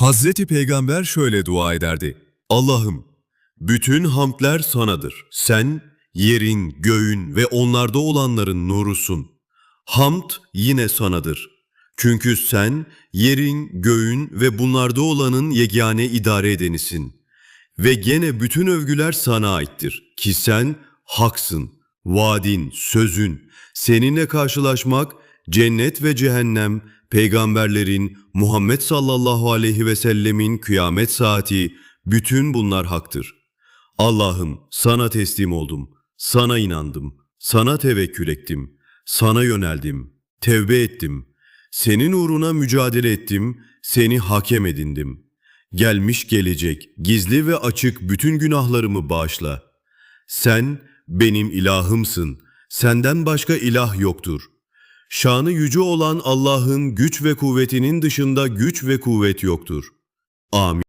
Hazreti Peygamber şöyle dua ederdi. Allah'ım, bütün hamdler sanadır. Sen, yerin, göğün ve onlarda olanların nurusun. Hamd yine sanadır. Çünkü sen, yerin, göğün ve bunlarda olanın yegane idare edenisin. Ve gene bütün övgüler sana aittir ki sen haksın, vaadin, sözün, seninle karşılaşmak, cennet ve cehennem, peygamberlerin, Muhammed sallallahu aleyhi ve sellemin kıyamet saati, bütün bunlar haktır. Allah'ım sana teslim oldum, sana inandım, sana tevekkül ettim, sana yöneldim, tevbe ettim, senin uğruna mücadele ettim, seni hakem edindim. Gelmiş gelecek, gizli ve açık bütün günahlarımı bağışla. Sen benim ilahımsın, senden başka ilah yoktur. Şanı yüce olan Allah'ın güç ve kuvvetinin dışında güç ve kuvvet yoktur. Amin.